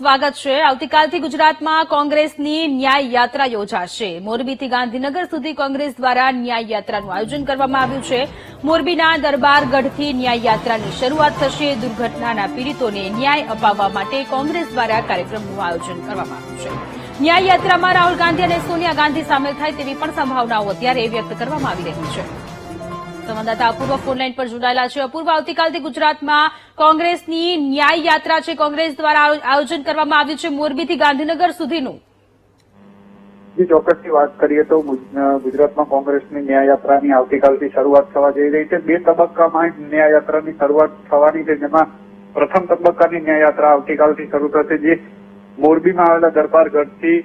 સ્વાગત છે. આવતીકાલથી ગુજરાતમાં કોંગ્રેસની ન્યાય યાત્રા યોજાશે. મોરબીથી ગાંધીનગર સુધી કોંગ્રેસ દ્વારા ન્યાય યાત્રાનું આયોજન કરવામાં આવ્યું છે. મોરબીના દરબારગઢથી ન્યાય યાત્રાની શરૂઆત થશે. દુર્ઘટનાના પીડિતોને ન્યાય અપાવવા માટે કોંગ્રેસ દ્વારા કાર્યક્રમનું આયોજન કરવામાં આવ્યું છે. ન્યાય યાત્રામાં રાહુલ ગાંધી અને સોનિયા ગાંધી સામેલ થાય તેવી પણ સંભાવનાઓ અત્યારે વ્યક્ત કરવામાં આવી રહી છે. સંવાદદાતા અપૂર્વ ફોનલાઈન પર જોડાયેલા છે. અપૂર્વ, આવતીકાલથી ગુજરાતમાં કોંગ્રેસની ન્યાય યાત્રા છે. કોંગ્રેસ દ્વારા આયોજન કરવામાં આવ્યું છે મોરબીથી ગાંધીનગર સુધીનું. જે વાત કરીએ તો ગુજરાતમાં કોંગ્રેસની ન્યાય આવતીકાલથી શરૂઆત થવા જઈ રહી છે. બે તબક્કામાં ન્યાય શરૂઆત થવાની છે, જેમાં પ્રથમ તબક્કાની ન્યાય આવતીકાલથી શરૂ થશે, જે મોરબીમાં આવેલા દરબારગઢથી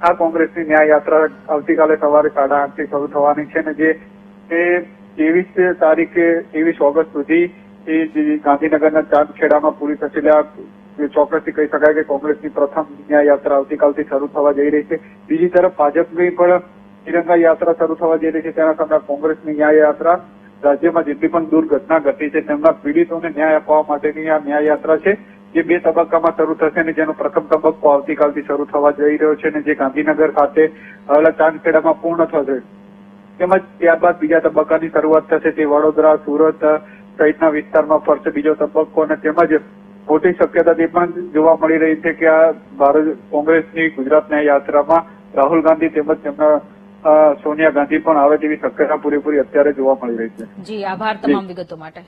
આ કોંગ્રેસની ન્યાય યાત્રા આવતીકાલે સવારે સાડા આઠથી શરૂ થવાની છે ને જે ત્રેવીસ તારીખે, ત્રેવીસ ઓગસ્ટ સુધી એ ગાંધીનગરના ચાંદખેડામાં પૂરી થશે. ચોક્કસથી કહી શકાય કે કોંગ્રેસની પ્રથમ ન્યાય યાત્રા આવતીકાલથી શરૂ થવા જઈ રહી છે. બીજી તરફ ભાજપની પણ તિરંગા યાત્રા શરૂ થવા જઈ રહી છે. તેના સામે કોંગ્રેસની ન્યાય યાત્રા રાજ્યમાં જેટલી પણ દુર્ઘટના ઘટી છે, તેમના પીડિતોને ન્યાય અપાવવા માટેની આ ન્યાય યાત્રા છે, જે બે તબક્કામાં શરૂ થશે અને જેનો પ્રથમ તબક્કો આવતીકાલથી શરૂ થવા જઈ રહ્યો છે અને જે ગાંધીનગર ખાતે ચાંદખેડામાં પૂર્ણ થશે. તેમજ ત્યારબાદ બીજા તબક્કાની શરૂઆત થશે તે વડોદરા, સુરત સહિતના વિસ્તારમાં ફરશે બીજો તબક્કો અને તેમજ મોટી શક્યતા તે પણ જોવા મળી રહી છે કે આ ભારત કોંગ્રેસની ગુજરાત ન્યાય યાત્રામાં રાહુલ ગાંધી તેમજ તેમના સોનિયા ગાંધી પણ આવે તેવી શક્યતા પૂરેપૂરી અત્યારે જોવા મળી રહી છે. જી, આભાર તમામ વિગતો માટે.